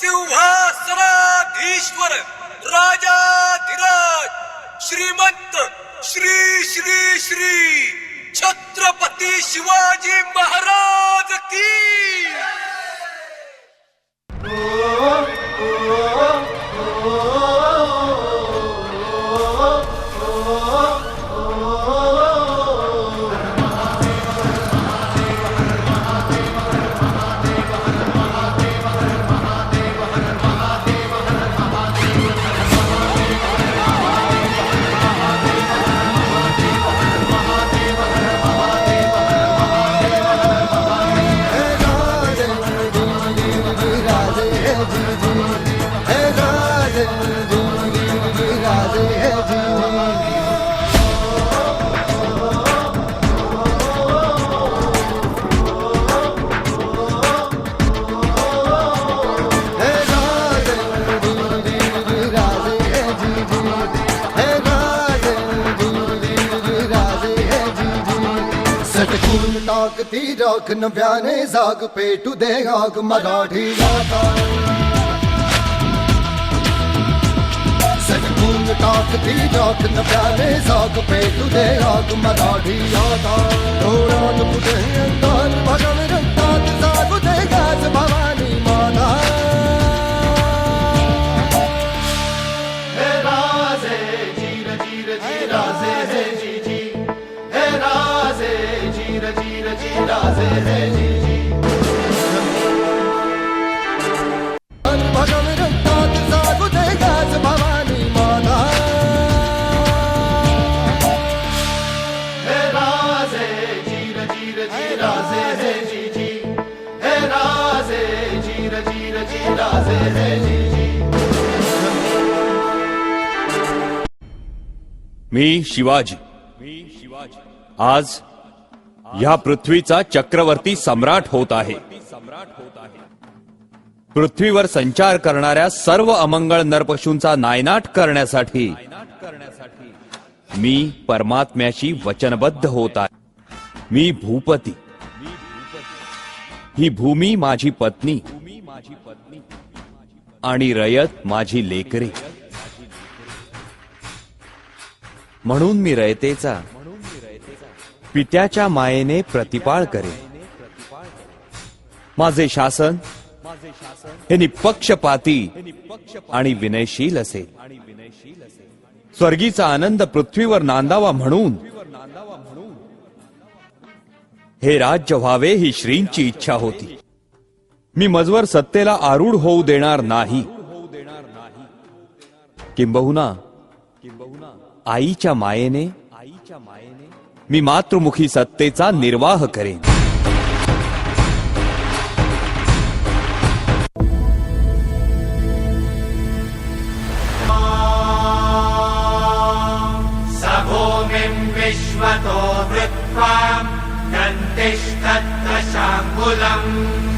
सिंहासनाधीश्वर राजाधिराज श्रीमंत श्री श्री श्री छत्रपती शिवाजी महाराज की। सटकून टाकती राख नव्याने जाग पेटू दे आग मराठी गाता सटकून टाकती राख नव्याने जाग पेटू दे आग मराठी गाता डोळ्यात पुढे अंधार भगव रक्तात जागू दे गाज भवानी जीर जीर जी जी जागू दे गाज भवानी माता हे राजे जीर जीर जी जी हे राजे जीर जीर जी जी मी शिवाजी मी शिवाजी. आज या पृथ्वीचा चक्रवर्ती सम्राट होत आहे सम्राट होत आहे. पृथ्वीवर संचार करणाऱ्या सर्व अमंगळ नरपशूंचा नायनाट करण्यासाठी मी परमात्म्याशी वचनबद्ध होत आहे. मी भूपती. ही भूमी माझी पत्नी. आणि रयत माझी लेकरे. म्हणून मी रयतेचा पित्याच्या मायेने प्रतिपाळ करेन. माझे शासन हे निपक्षपाती आणि विनयशील असेल स्वर्गीचा आनंद पृथ्वीवर नांदावा म्हणून. हे राज्य व्हावे ही श्रींची इच्छा होती. मी मजवर सत्तेला आरूढ होऊ देणार नाही. किंबहुना आईच्या मायेने आईच्या मायेने मी मातृमुखी सत्तेचा निर्वाह करेन. विश्वतो वृत्वा गन्तिष्ठत्त शाम्बुलम्